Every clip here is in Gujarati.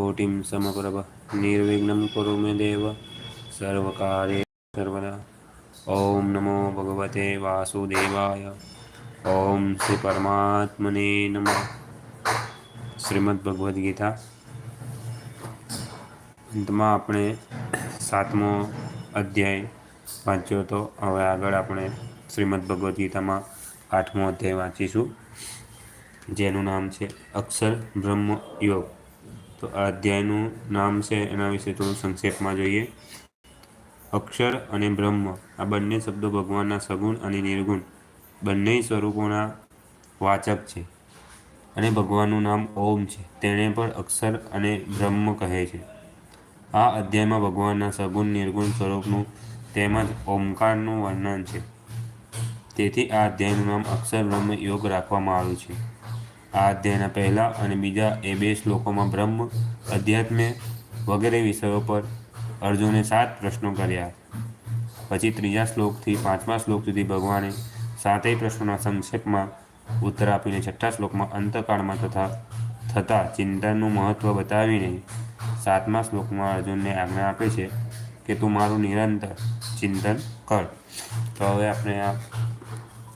કોટિમ સમપ્રભ નિર્વિઘ્ન કુરુ મે દેવ સર્વકાર્ય સર્વદા ઓમ નમો ભગવતે વાસુદેવાય ઓમ શ્રી પરમાત્મને નમઃ શ્રીમદ ભગવદ્ ગીતા અંતમાં આપણે સાતમો અધ્યાય વાંચ્યો હતો હવે આગળ આપણે શ્રીમદ ભગવદ્ ગીતામાં આઠમો અધ્યાય વાંચીશું, જેનું નામ છે અક્ષર બ્રહ્મ યોગ તો આ અધ્યાયનું નામ છે, એના વિશે થોડું સંક્ષેપમાં જોઈએ. અક્ષર અને બ્રહ્મ, આ બંને શબ્દો ભગવાનના સગુણ અને નિર્ગુણ. બંને સ્વરૂપોના વાચક છે અને ભગવાનનું નામ ઓમ છે. તેણે પણ અક્ષર અને બ્રહ્મ કહે છે. આ અધ્યાયમાં ભગવાનના સગુણ, નિર્ગુણ સ્વરૂપનું તેમજ ઓમકારનું વર્ણન છે. તેથી આ અધ્યાયનું નામ અક્ષર, બ્રહ્મ યોગ રાખવામાં આવ્યું છે. આ અધ્યાયના પહેલા અને બીજા એ બે શ્લોકોમાં બ્રહ્મ અધ્યાત્મે વગેરે વિષયો પર અર્જુને સાત પ્રશ્નો કર્યા. પછી ત્રીજા શ્લોકથી પાંચમા શ્લોક સુધી ભગવાને સાતેય પ્રશ્નોના સંક્ષેપમાં ઉત્તર આપીને છઠ્ઠા શ્લોકમાં અંતકાળમાં તથા થતા ચિંતનનું મહત્વ બતાવીને સાતમા શ્લોકમાં અર્જુનને આજ્ઞા આપે છે કે તું મારું નિરંતર ચિંતન કર. તો હવે આપણે આ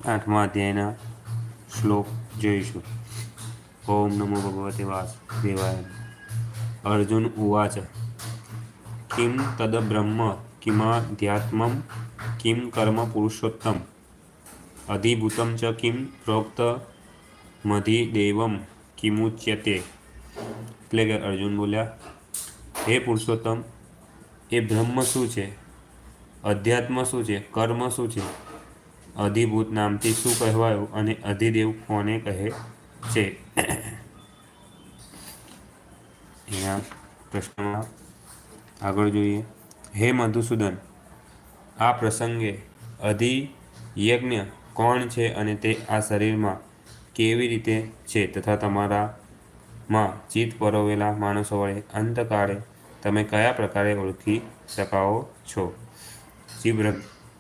આઠમા અધ્યાયના શ્લોક જોઈશું. ઓમ નમો ભગવતે વાસુદેવાય અર્જુન ઉવાચ. કિમ તદ બ્રહ્મ કિમાધ્યાત્મમ કિમ કર્મ પુરુષોત્તમ. અધિભૂતમ ચ કિમ પ્રોક્ત મધિદેવમ કિમુચ્યતે. એટલે કે અર્જુન બોલ્યા, હે પુરુષોત્તમ, એ બ્રહ્મ શું છે? અધ્યાત્મ શું છે? કર્મ શું છે? અધિભૂત નામથી શું કહેવાયું અને અધિદેવ કોને કહે? છે અહીંયા પ્રશ્નમાં આગળ જોઈએ. હે મધુસૂદન, આ પ્રસંગે અધિ યજ્ઞ કોણ છે અને તે આ શરીરમાં કેવી રીતે છે તથા તમારામાં ચિત્ત પરોવેલા માણસો વડે અંતકાળે તમે કયા પ્રકારે ઓળખી શકાવો છો? શિવ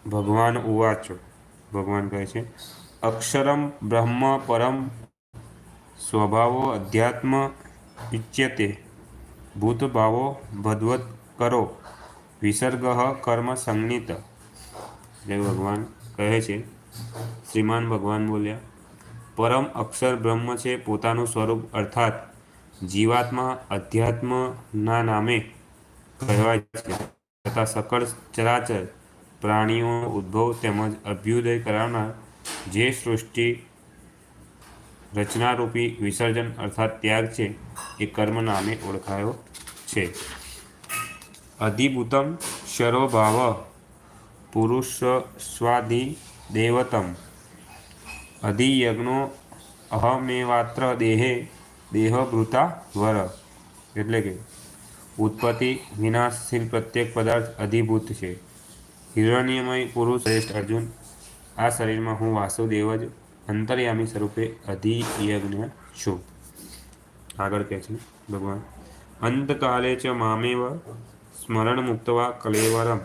ભગવાન ઉવાચો, ભગવાન કહે છે, અક્ષરમ બ્રહ્મ પરમ સ્વભાવો અધ્યાત્મ ઇચ્યતે. ભૂતભાવો ભદવત કરો. વિસર્ગ કર્મ સંગીત એટલે ભગવાન. કહે છે, શ્રીમાન ભગવાન બોલ્યા, પરમ અક્ષર બ્રહ્મ છે પોતાનું સ્વરૂપ અર્થાત જીવાત્મા અધ્યાત્મના નામે કહેવાય છે. તથા સકળ ચરાચર પ્રાણીઓ ઉદ્ભવ તેમજ અભ્યુદય કરાવનાર જે સૃષ્ટિ રચનારૂપી વિસર્જન અર્થાત ત્યાગ છે, એ કર્મ નામે ઓળખાયો છે. અધિભૂતમ શરોભાવ પુરુષ સ્વાધિ દેવતમ. અધિયજ્ઞો અહમેવાત્ર દેહે દેહભૃતા વર. એટલે કે ઉત્પત્તિ, વિનાશશીલ પ્રત્યેક પદાર્થ અધિભૂત છે. હિરણ્યમય પુરુષ શ્રેષ્ઠ અર્જુન, આ શરીરમાં હું વાસુદેવ જ અંતર્યામી સ્વરૂપે અધિયજ્ઞ છો. આગળ કહે છે, ભગવાન, અંતકાલે ચ મામેવ સ્મરણ મુક્તવા કલેવરમ.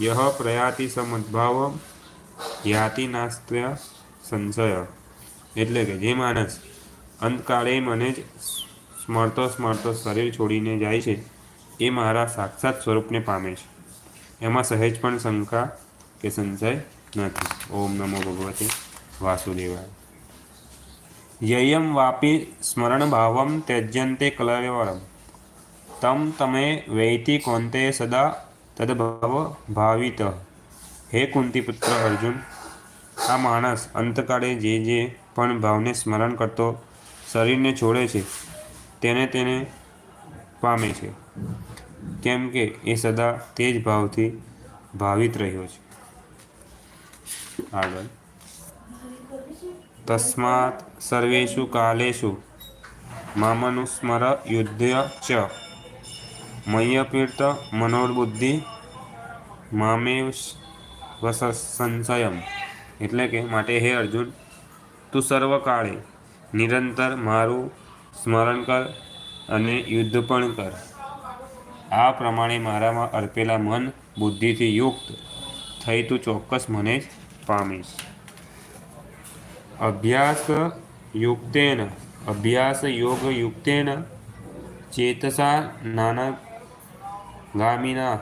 યહ પ્રયાતિ સમદ્ભાવમ યાતિ નાસ્ત્ય સંશય. એટલે કે, જે માણસ અંતકાળે મને જ સ્મરતો સ્મરતો શરીર છોડીને જાય છે, એ મારા સાક્ષાત સ્વરૂપને પામે છે. એમાં સહેજ પણ શંકા કે સંશય નથી. ઓમ નમો ભગવતે વાસુદેવાય યયમ વાપી સ્મરણ ભાવમ ત્યજ્યંતે કલયવરમ તમ તમે વૈતિ કોંતે સદા તદભાવ ભાવિત. હે કુંતીપુત્ર અર્જુન, આ માણસ અંતકાળે જે જે પણ ભાવને સ્મરણ કરતો શરીરને છોડે છે, તેને તેને પામે છે. કેમ કે એ સદા તે જ ભાવથી ભાવિત રહ્યો છે. આગળ. તસ્માત સર્વેષુ કાલેશુ મામનુસ્મર યુદ્ધ ચ મય્યપીર્ત મનોર્બુદ્ધિ મામેવ સંશયમ એટલે કે માટે હે અર્જુન, તું સર્વકાળે નિરંતર મારું સ્મરણ કર અને યુદ્ધ પણ કર. આ પ્રમાણે મારામાં અર્પેલા મન બુદ્ધિથી યુક્ત થઈ તું ચોક્કસ મને જ પામીશ. અભ્યાસ યુક્તેન અભ્યાસ યોગ યુક્તેન ચેતસા નાના ગામીના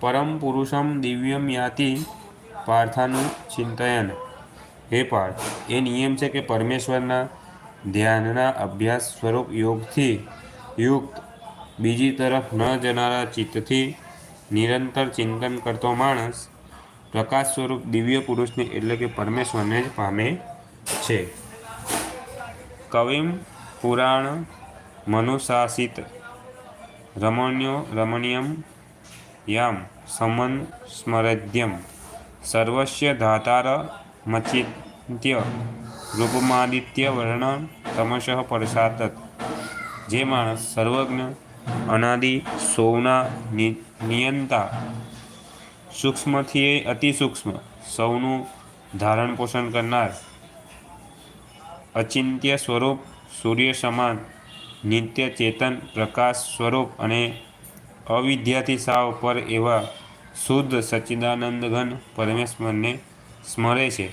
પરમ પુરુષમ દિવ્યમ યાતિ પાર્થાનું ચિંતયન હે પાર્થ એ નિયમ છે કે પરમેશ્વરના ધ્યાનના અભ્યાસ સ્વરૂપ યોગથી યુક્ત બીજી તરફ ન જનારા ચિત્તથી નિરંતર ચિંતન કરતો માણસ પ્રકાશ સ્વરૂપ દિવ્ય પુરુષને એટલે કે પરમેશ્વરને જ પામે છે. કવિમ, પુરાણ મનુશાસિત રમણ્યો, રમણીયમ, યામ, સમન, સ્મરદ્યમ, સર્વસ્ય ધાતાર મચિત્ય રૂપમાદિત્ય વર્ણ તમશઃ, પરસાતત, જે માણસ સર્વજ્ઞ, અનાદિ સૌના નિયંતા સૂક્ષ્મથી અતિ સૂક્ષ્મ. સૌનું ધારણ પોષણ કરનાર અચિંત્ય સ્વરૂપ સૂર્ય સમાન, નિત્ય ચેતન, પ્રકાશ સ્વરૂપ અને અવિદ્યાથી સાવ પર એવા શુદ્ધ સચ્ચિદાનંદ ઘન પરમેશ્વરને સ્મરે છે.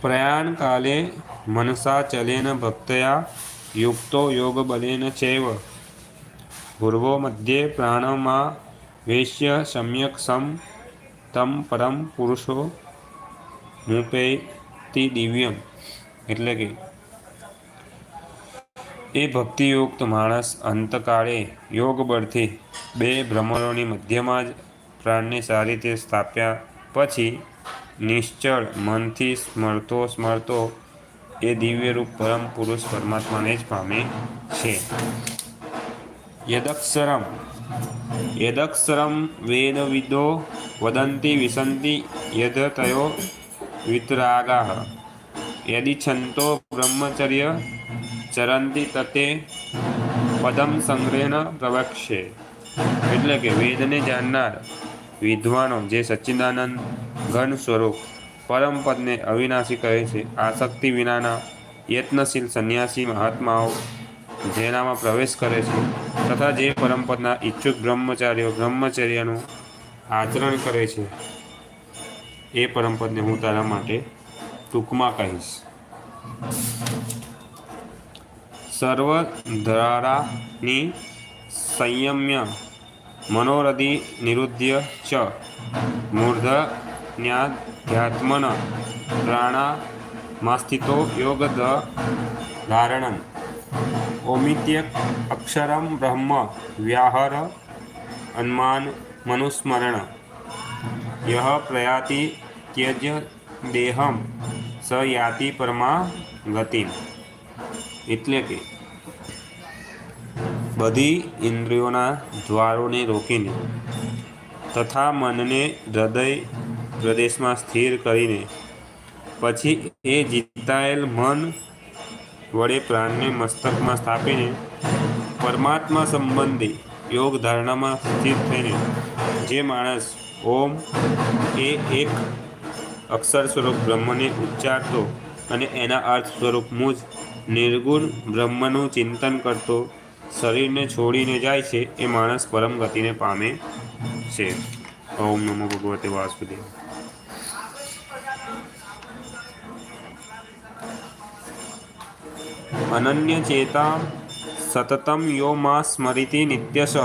પ્રયાણ કાલે મનસા ચલેન ભક્તયા યુક્તો યોગ બલેન ચૈવ. પૂર્વો મધ્યે પ્રાણમાં વેશ્ય સમ્યક સમ તમ પરમ પુરુષો મુપેતિ દિવ્યમ એટલે કે, એ ભક્તિયુક્ત માણસ અંતકાળે યોગ બળથી બે ભ્રમણોની મધ્યમાં જ પ્રાણને સારી રીતે સ્થાપ્યા પછી નિશ્ચળ મનથી સ્મરતો સ્મરતો એ દિવ્યરૂપ પરમ પુરુષ પરમાત્માને જ પામે છે. યદક્ષરમ યદક્ષરમ વેદવિદો વદંતી વિસંતિ યદતયો વિતરાગા યદિચ્છન્તો બ્રહ્મચર્ય ચરંતી તતે પદમ સંગ્રહેણ પ્રવક્ષે એટલે કે વેદને જાણનાર વિદ્વાનો જે સચ્ચિદાનંદ ઘન સ્વરૂપ પરમ પદને અવિનાશી કહે છે, આસક્તિ વિનાના યત્નશીલ સંન્યાસી મહાત્માઓ જેનામાં પ્રવેશ કરે છે તથા જે પરમપદના ઈચ્છુક બ્રહ્મચારીઓ બ્રહ્મચર્યનું આચરણ કરે છે, એ પરમપદને હું તારા માટે ટૂંકમાં કહીશ. સર્વ ધારાની સંયમ્ય મનોરધિ નિરુદ્ધ્ય ચ મૂર્ધન્યાધ્યાત્મન પ્રાણામાસ્થિતો યોગ ધારણમ. ઓમિત્ય અક્ષરમ બ્રહ્મ વ્યાહર અન્માન મનુસ્મરણ. યહ પ્રયાતિ ત્યજ દેહમ સ યાતિ પરમા ગતિમ. એટલે કે બધી ઇન્દ્રિયોના દ્વારોને રોકીને તથા મનને હૃદય પ્રદેશમાં સ્થિર કરીને પછી એ જીતાયેલ મન વડે પ્રાણને મસ્તકમાં સ્થાપીને પરમાત્મા સંબંધી યોગ ધારણામાં સ્થિત થઈને જે માણસ ઓમ એ એક અક્ષર સ્વરૂપ બ્રહ્મને ઉચ્ચારતો અને એના અર્થ સ્વરૂપ મુજ નિર્ગુણ બ્રહ્મનું ચિંતન કરતો, શરીરને છોડીને જાય છે એ માણસ પરમ ગતિને પામે છે. ઓમ નમો ભગવતે વાસુદેવ. અનન્ય ચેતા સતતમ યો મા સ્મરિતિ નિત્યશ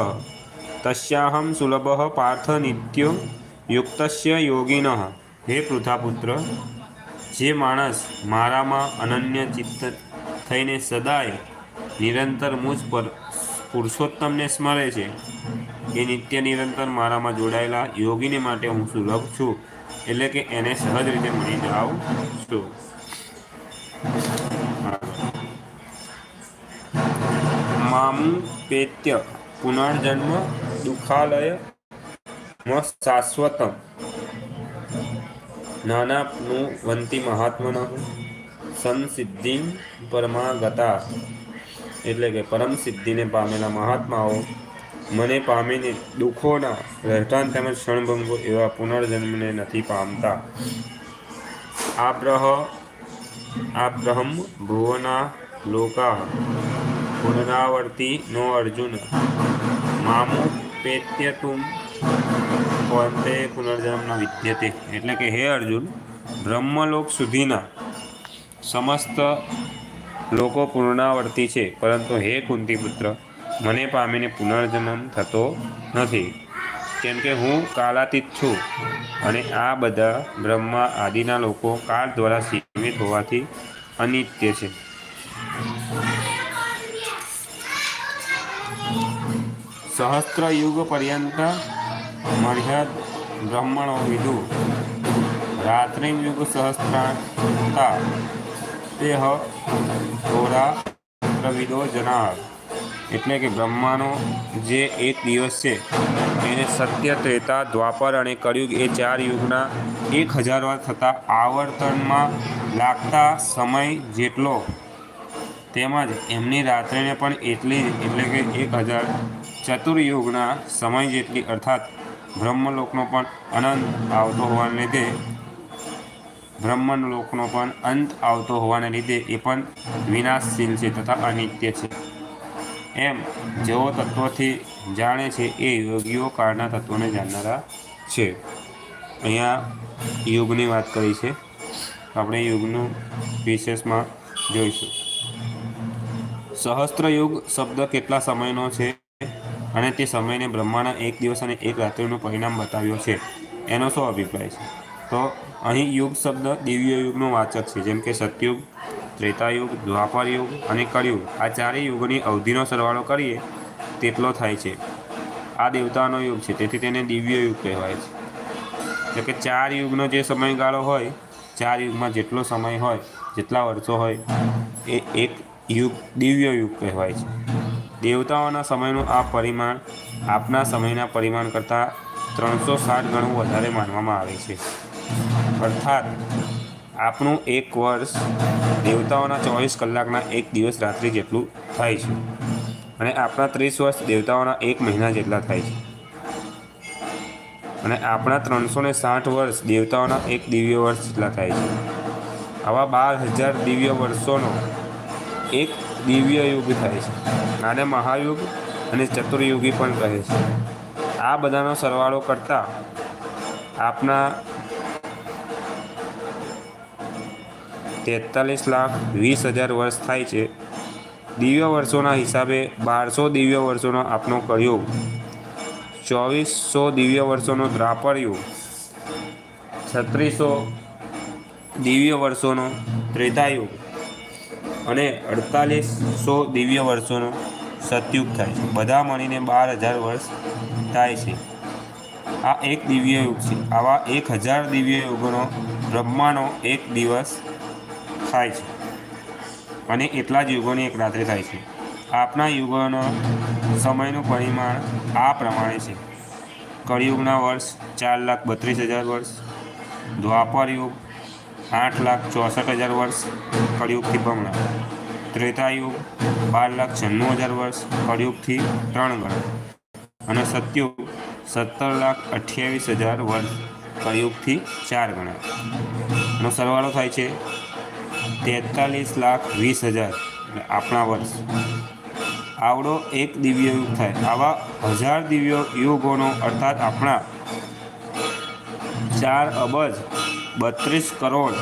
તસ્યાહમ સુલભ પાર્થ નિત્યો યુક્તસ્ય યોગિન હે પૃથાપુત્ર જે માણસ મારામાં અનન્ય ચિત્ત થઈને સદાય નિરંતર મુજ પર પુરુષોત્તમને સ્મરે છે એ નિત્ય નિરંતર મારામાં જોડાયેલા યોગીને માટે હું સુલભ છું, એટલે કે એને સહજ રીતે મળી જાઉં છું. મામુપેત્ય પુનર્જન્મ દુઃખાલય શાશ્વતમ. નાનાપ્નુવંતી મહાત્મન સંસિદ્ધિ પરમાગતા. એટલે કે પરમ સિદ્ધિને પામેલા મહાત્માઓ, મને પામીને દુઃખોના રહેઠાણ તેમજ ક્ષણભંગો એવા પુનર્જન્મને નથી પામતા. આ બ્રહ આ બ્રહ્મ ભુવના લોકા પુનરાવર્તી નો અર્જુન. મામુ પેત્ય તુમ કોંતે પુનર્જન્મના વિદ્યતે. એટલે કે હે અર્જુન, બ્રહ્મલોક સુધીના સમસ્ત લોકો પુનરાવર્તી છે, પરંતુ હે કુંતીપુત્ર, મને પામીને પુનર્જન્મ થતો નથી. કેમ કે હું કાલાતીત છું અને આ બધા બ્રહ્મા આદિના લોકો કાળ દ્વારા સીમિત હોવાથી અનિત્ય છે. સહસ્ત્ર યુગ પર્યંત મર્યાદ બ્રહ્મણો વિદુ રાત્રિ યુગ સહસ્ત્રતા તે હ થોડા પ્રવિદો જનાર. એટલે કે બ્રહ્માનો જે એક દિવસ છે એને સત્ય, ત્રેતા, દ્વાપર અને કળિયુગ એ ચાર યુગના એક હજાર વાર થતા આવર્તનમાં લાગતા સમય જેટલો તેમજ એમની રાત્રિને પણ એટલી એટલે કે એક હજાર ચતુર્યુગના સમય જેટલી, અર્થાત બ્રહ્મલોકનો પણ અનંત આવતો હોવાને લીધે, બ્રહ્મલોકનો પણ અંત આવતો હોવાને લીધે એ પણ વિનાશશીલ છે તથા અનિત્ય છે. એમ જેઓ તત્વથી જાણે છે એ યોગીઓ કાળના તત્વોને જાણનારા છે. અહીંયા યુગની વાત કરી છે. આપણે યુગનું વિશેષમાં જોઈશું. સહસ્ત્ર યુગ શબ્દ કેટલા સમયનો છે અને તે સમયને બ્રહ્માના એક દિવસ અને એક રાત્રિનું પરિણામ બતાવ્યો છે? એનો શું અભિપ્રાય છે? તો અહીં યુગ શબ્દ દિવ્ય યુગનો વાચક છે, જેમ કે સતયુગ, ત્રેતાયુગ દ્વાપર યુગ અને કળિયુગ. આ ચારેય યુગની અવધિનો સરવાળો કરીએ, તેટલો થાય છે. આ દેવતાનો યુગ છે, તેથી તેને દિવ્ય યુગ કહેવાય છે. એટલે કે ચાર યુગનો જે સમયગાળો હોય, ચાર યુગમાં જેટલો સમય હોય, જેટલા વર્ષો હોય, એ એક યુગ, દિવ્ય યુગ કહેવાય છે. દેવતાઓના સમયનું આ પરિમાણ આપના સમયના પરિમાણ કરતાં ત્રણસો સાઠ ગણું વધારે માનવામાં આવે છે. અર્થાત આપણું એક વર્ષ દેવતાઓના ચોવીસ કલાકના એક દિવસ રાત્રિ જેટલું થાય છે અને આપણા ત્રીસ વર્ષ દેવતાઓના એક મહિના જેટલા થાય છે. અને આપણા ત્રણસો ને સાઠ વર્ષ દેવતાઓના એક દિવ્ય વર્ષ જેટલા થાય છે. આવા બાર હજાર દિવ્ય વર્ષોનો એક દિવ્ય યુગ થાય છે. આને મહાયુગ અને ચતુર્યુગી પણ કહે છે. આ બધાનો સરવાળો કરતાં આપના તેતાલીસ લાખ વીસ હજાર વર્ષ થાય છે. દિવ્ય વર્ષોના હિસાબે બારસો દિવ્ય વર્ષોનો આપનો કળિયુગ, ચોવીસો દિવ્ય વર્ષોનો દ્રાપર યુગ, છત્રીસો દિવ્ય વર્ષોનો ત્રેતાયુગ અને અડતાલીસો દિવ્ય વર્ષોનો સતયુગ થાય છે. બધા મળીને બાર હજાર વર્ષ થાય છે. આ એક દિવ્ય યુગ છે. આવા એક હજાર દિવ્ય યુગોનો બ્રહ્માનો એક દિવસ થાય છે. અને એટલા જ યુગોની એક રાત્રે થાય છે. આપના યુગોનો સમયનું પરિમાણ આ પ્રમાણે છે. કળિયુગના વર્ષ ચાર લાખ બત્રીસ હજાર વર્ષ. દ્વાપર યુગ આઠ લાખ ચોસઠ હજાર વર્ષ કળિયુગથી બમણા ત્રેતાયુગ, બાર લાખ છન્નું હજાર વર્ષ કળિયુગથી ત્રણ ગણા. અને સત્યુગ, સત્તર લાખ અઠ્યાવીસ હજાર વર્ષ કળિયુગથી ચાર ગણા. એનો સરવાળો થાય છે તેતાલીસ લાખ વીસ હજાર. આપણા વર્ષ. આવડો એક દિવ્ય યુગ થાય. આવા હજાર દિવ્ય યુગોનો અર્થાત આપણા ચાર અબજ બત્રીસ કરોડ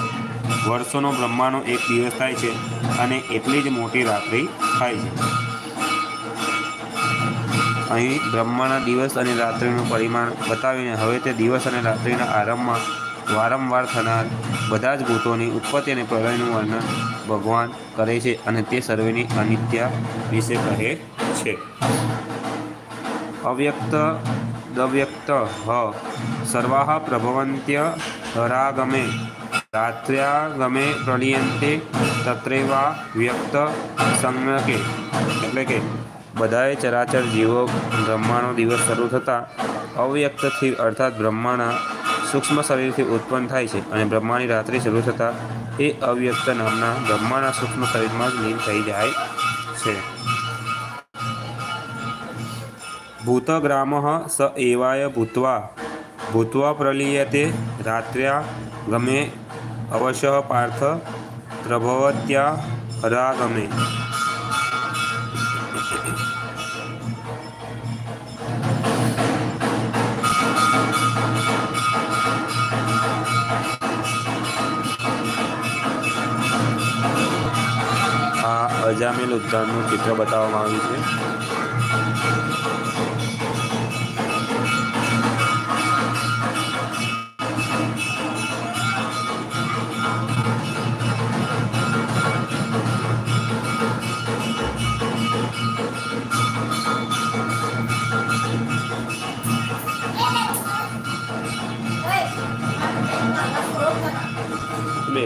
વર્ષોનો બ્રહ્માનો એક દિવસ થાય છે અને એટલી જ મોટી રાત્રિ થાય છે. અહીં બ્રહ્માના દિવસ અને રાત્રિનું પરિમાણ બતાવીને હવે તે દિવસ અને રાત્રિના આરંભમાં વારંવાર થનાર બધા જ ભૂતોની ઉત્પત્તિ અને પ્રલયનું વર્ણન ભગવાન કરે છે અને તે સર્વેની અનિત્ય વિશે કહે છે. અવ્યક્ત દવ્યક્ત હ સર્વાહ પ્રભવંત્ય હરાગમે રાત્ર્યાગમે પ્રલિયંતે તત્રેવા વ્યક્ત સંજ્ઞકે એટલે કે બધાએ ચરાચર જીવો બ્રહ્માનો દિવસ શરૂ થતાં અવ્યક્તથી અર્થાત બ્રહ્માના સૂક્ષ્મ શરીરથી ઉત્પન્ન થાય છે અને બ્રહ્માની રાત્રિ શરૂ થતાં એ અવ્યક્ત નામના બ્રહ્માના સૂક્ષ્મ શરીરમાં જ લીન થઈ જાય છે. ભૂતગ્રામ સ એવાય ભૂત્વા ભૂત્વા પ્રલીયતે રાત્ર્યા ગમે અવશ્ય પાર્થ પ્રભવત્યા હરાગમે આ અજામેલ ઉદ્યાનનું ચિત્ર બતાવવામાં આવ્યું છે. બે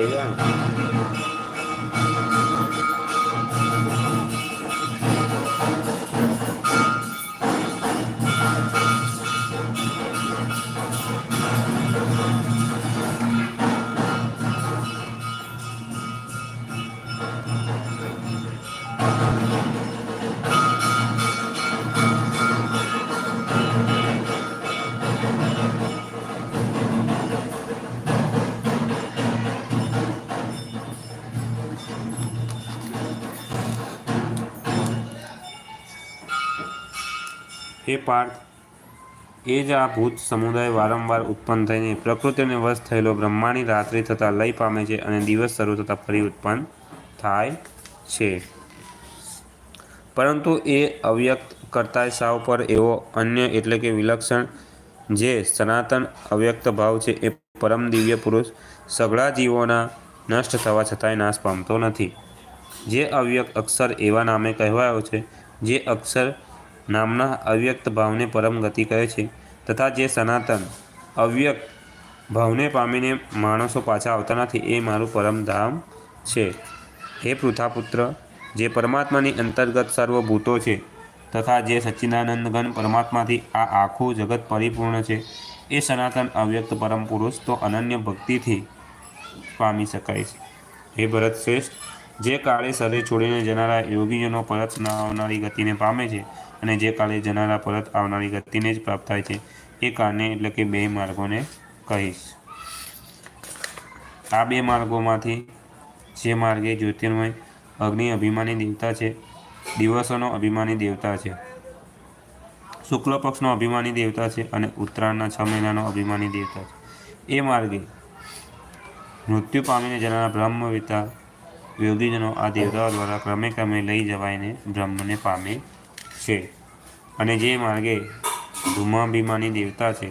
હે પાર્થ એ જ આ ભૂત સમુદાય વારંવાર ઉત્પન્ન થઈને પ્રકૃતિને વશ થયેલો બ્રહ્માની રાત્રિ થતાં લય પામે છે અને દિવસ શરૂ થતાં ફરી ઉત્પન્ન થાય છે. પરંતુ એ અવ્યક્ત કરતા સાવ પર એવો અન્ય એટલે કે વિલક્ષણ જે સનાતન અવ્યક્ત ભાવ છે એ પરમ દિવ્ય પુરુષ સઘળા જીવોના નષ્ટ થવા છતાંય નાશ પામતો નથી. જે અવ્યક્ત અક્ષર એવા નામે કહેવાયો છે, જે અક્ષર નામના અવ્યક્ત ભાવને પરમ ગતિ કહે છે તથા જે સનાતન અવ્યક્ત ભાવને પામીને માણસો પાછા આવતા નથી એ મારું પરમધામ છે. હે પૃથાપુત્ર, જે પરમાત્માની અંતર્ગત સર્વભૂતો છે તથા જે સચ્ચિદાનંદ પરમાત્માથી આ આખું જગત પરિપૂર્ણ છે, એ સનાતન અવ્યક્ત પરમ પુરુષ તો અનન્ય ભક્તિથી પામી શકાય છે. હે ભરત શ્રેષ્ઠ, જે કાળે શરીર છોડીને જનારા યોગીજનો પરત ના આવનારી ગતિને પામે છે અને જે કાળે જનારા પરત આવનારી ગતિને જ પ્રાપ્ત થાય છે, એ કાળને એટલે કે બે માર્ગોને કહીશ. આ બે માર્ગોમાંથી જે માર્ગે જ્યોતિર્મય અગ્નિ અભિમાની દેવતા છે, દિવસોનો અભિમાની દેવતા છે શુક્લ પક્ષનો અભિમાની દેવતા છે અને ઉત્તરાયણના છ મહિનાનો અભિમાની દેવતા છે. એ માર્ગે મૃત્યુ પામીને જનારા બ્રહ્મવિતા યોગીજનો આ દેવતાઓ દ્વારા ક્રમે ક્રમે લઈ જવાઈને બ્રહ્મને પામે છે. અને જે માર્ગે ધૂમાભિમાની દેવતા છે,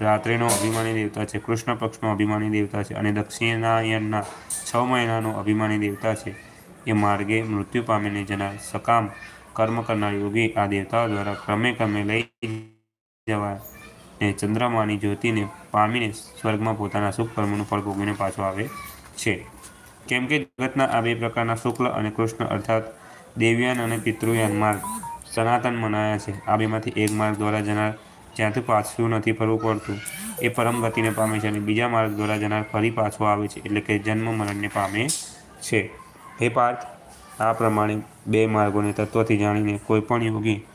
રાત્રિનો અભિમાની દેવતા છે, કૃષ્ણ પક્ષનો અભિમાની દેવતા છે અને દક્ષિણાયનના છ મહિનાનો અભિમાની દેવતા છે, એ માર્ગે મૃત્યુ પામીને જનાર સકામ કર્મ કરનાર યોગી આ દેવતાઓ દ્વારા ક્રમે ક્રમે લઈ જવા ને ચંદ્રમાની જ્યોતિને પામીને સ્વર્ગમાં પોતાના સુખ કર્મનું ફળ ભોગવીને પાછો આવે છે. કેમ કે જગતના આ બે પ્રકારના શુક્લ અને કૃષ્ણ અર્થાત દેવયાન અને પિતૃયાન માર્ગ સનાતન મનાયા છે. આ બેમાંથી એક માર્ગ દ્વારા જનાર જ્યાંથી પાછું નથી ફરવું પડતું? એ પરમ ગતિને પામે છે અને બીજા માર્ગ દ્વારા જનાર ફરી પાછો આવે છે એટલે કે જન્મ મરણને પામે છે. હે પાર્થ, આ પ્રમાણે બે માર્ગોને તત્વથી જાણીને કોઈ પણ યોગી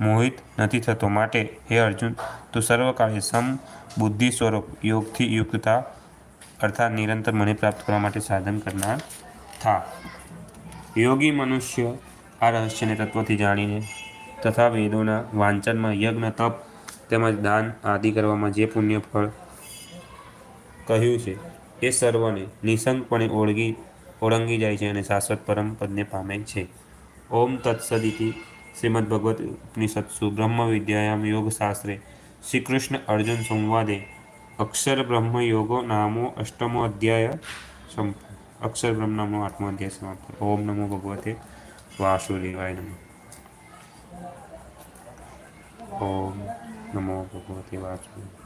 મોહિત નથી થતો. માટે હે અર્જુન, તું સર્વકાળે સમ બુદ્ધિ સ્વરૂપ યોગથી યુક્તતા અર્થાત નિરંતર મને પ્રાપ્ત કરવા માટે સાધન કરનાર થા. યોગી મનુષ્ય આ રહસ્યને તત્વથી જાણીને તથા વેદોના વાંચનમાં યજ્ઞ, તપ તેમજ દાન આદિ કરવામાં જે પુણ્ય ફળ કહ્યું છે, એ સર્વને નિસંગપણે ઓળગી, ઓળંગી જાય છે અને શાશ્વત પરમ પદને પામે છે. ઓમ તત્સદિતિ શ્રીમદ ભગવત ઉપનિષત્સુ બ્રહ્મ વિદ્યાયામ યોગ શાસ્ત્રે શ્રી કૃષ્ણ અર્જુન સંવાદે અક્ષર બ્રહ્મ યોગો નામો અષ્ટમો અધ્યાય સંપ, અક્ષર બ્રહ્મ નામનો આઠમો અધ્યાય સમાપ્ત ઓમ નમો ભગવતે વાસુદેવાય નમઃ. ઓમ નમો ભગવતે વાસુદેવાય.